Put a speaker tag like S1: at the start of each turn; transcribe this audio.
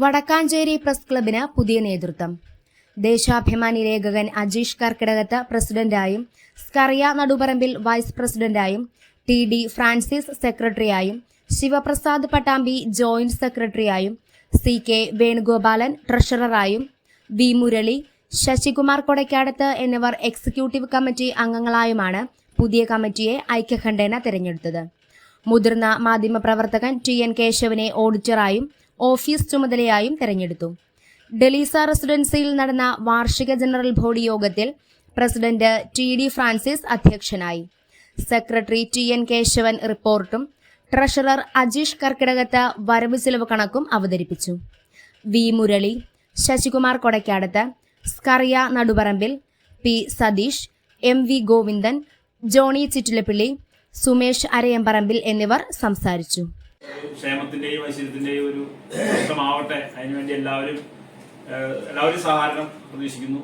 S1: Vadakkanchery press ക്ലബിന് പുതിയ നേതൃത്വം. ദേശാഭിമാനി ലേഖകൻ അജീഷ് കർക്കിടകത്ത് പ്രസിഡന്റായും സ്കറിയ നടുപറമ്പിൽ വൈസ് പ്രസിഡന്റായും ടി ഡി ഫ്രാൻസിസ് സെക്രട്ടറിയായും ശിവപ്രസാദ് പട്ടാമ്പി ജോയിന്റ് സെക്രട്ടറിയായും സി കെ വേണുഗോപാലൻ ട്രഷററായും വി മുരളി ശശികുമാർ കൊടക്കാടത്ത് എന്നിവർ എക്സിക്യൂട്ടീവ് കമ്മിറ്റി അംഗങ്ങളായുമാണ് പുതിയ കമ്മിറ്റിയെ ഐക്യകണ്ഠേന തെരഞ്ഞെടുത്തത്. മുതിർന്ന മാധ്യമപ്രവർത്തകൻ ടി എൻ കേശവനെ ഓഡിറ്ററായും ഓഫീസ് ചുമതലയായും തെരഞ്ഞെടുത്തു. ഡെലീസ റെസിഡൻസിയിൽ നടന്ന വാർഷിക ജനറൽ ബോഡി യോഗത്തിൽ പ്രസിഡന്റ് ടി ഡി ഫ്രാൻസിസ് അധ്യക്ഷനായി. സെക്രട്ടറി ടി എൻ കേശവൻ റിപ്പോർട്ടും ട്രഷറർ അജീഷ് കർക്കിടകത്ത് വരവ് ചെലവ് കണക്കും അവതരിപ്പിച്ചു. V Murali Sasikumar Kodakkadath Skaria Naduparambil P Satheesh M V Govindan Johny Chittilappilly Sumesh Arayambarambil എന്നിവർ സംസാരിച്ചു.
S2: ക്ഷേമത്തിന്റെയും ഐശ്വര്യത്തിന്റെയും ഒരു വർഷമാവട്ടെ അതിനുവേണ്ടി എല്ലാവരും എല്ലാവരും സഹകരണം പ്രതീക്ഷിക്കുന്നു.